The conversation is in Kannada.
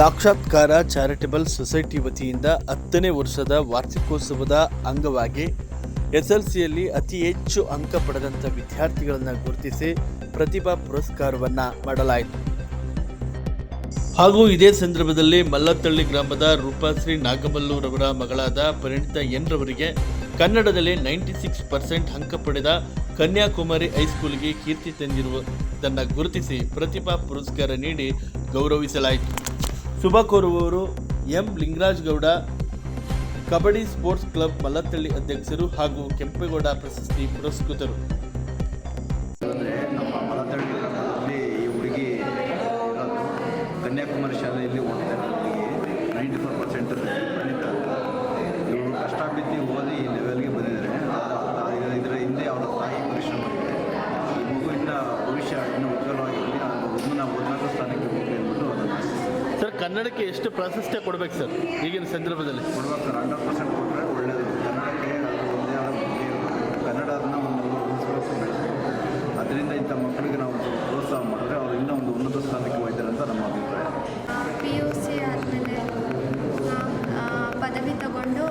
ಸಾಕ್ಷಾತ್ಕಾರ ಚಾರಿಟಬಲ್ ಸೊಸೈಟಿ ವತಿಯಿಂದ ಹತ್ತನೇ ವರ್ಷದ ವಾರ್ಷಿಕೋತ್ಸವದ ಅಂಗವಾಗಿ ಎಸ್ಎಲ್ಸಿಯಲ್ಲಿ ಅತಿ ಹೆಚ್ಚು ಅಂಕ ಪಡೆದಂಥ ವಿದ್ಯಾರ್ಥಿಗಳನ್ನು ಗುರುತಿಸಿ ಪ್ರತಿಭಾ ಪುರಸ್ಕಾರವನ್ನು ಮಾಡಲಾಯಿತು. ಹಾಗೂ ಇದೇ ಸಂದರ್ಭದಲ್ಲಿ ಮಲ್ಲತ್ತಳ್ಳಿ ಗ್ರಾಮದ ರೂಪಾಶ್ರೀ ನಾಗಮಲ್ಲೂರವರ ಮಗಳಾದ ಪರಿಣಿತ ಎನ್ ರವರಿಗೆ ಕನ್ನಡದಲ್ಲಿ ನೈಂಟಿ ಸಿಕ್ಸ್ ಪರ್ಸೆಂಟ್ ಅಂಕ ಪಡೆದ ಕನ್ಯಾಕುಮಾರಿ ಹೈಸ್ಕೂಲ್ಗೆ ಕೀರ್ತಿ ತಂದಿರುವುದನ್ನು ಗುರುತಿಸಿ ಪ್ರತಿಭಾ ಪುರಸ್ಕಾರ ನೀಡಿ ಗೌರವಿಸಲಾಯಿತು. ಶುಭ ಕೋರುವವರು M. Lingaraj Gowda kabaddi sports club Mallathahalli ಅಧ್ಯಕ್ಷರು ಹಾಗೂ ಕೆಂಪೇಗೌಡ ಪ್ರಶಸ್ತಿ ಪುರಸ್ಕೃತರು. ನಮ್ಮ ಈ ಹುಡುಗಿ, ಕನ್ಯಾಕುಮಾರಿ ಶಾಲೆಯಲ್ಲಿ ಓದ್ತಾರೆ ನೈಂಟಿ ಫೋರ್ ಪರ್ಸೆಂಟ್ ಕಷ್ಟ ಬಿದ್ದು ಓದಿ ಕನ್ನಡಕ್ಕೆ ಎಷ್ಟು ಪ್ರಾಶಸ್ತ್ಯ ಕೊಡ್ಬೇಕು ಸರ್ ಈಗಿನ ಸಂದರ್ಭದಲ್ಲಿ? ಕೊಡ್ಬೇಕು ಸರ್ ಹಂಡ್ರೆಡ್ ಪರ್ಸೆಂಟ್ ಕೊಟ್ಟರೆ ಒಳ್ಳೆಯದು ಕನ್ನಡಕ್ಕೆ ಒಂದೇ ಆದ ಕನ್ನಡನ ಒಂದು ಅದರಿಂದ ಇಂಥ ಮಕ್ಕಳಿಗೆ ನಾವು ಪ್ರೋತ್ಸಾಹ ಮಾಡಿದ್ರೆ ಅವರು ಇನ್ನೂ ಒಂದು ಉನ್ನತ ಸ್ಥಾನಕ್ಕೆ ಹೋಗ್ತಾರೆ ಅಂತ ನಮ್ಮ ಅಭಿಪ್ರಾಯ. ಪಿ ಯು ಸಿ ಆದಮೇಲೆ ಪದವಿ ತಗೊಂಡು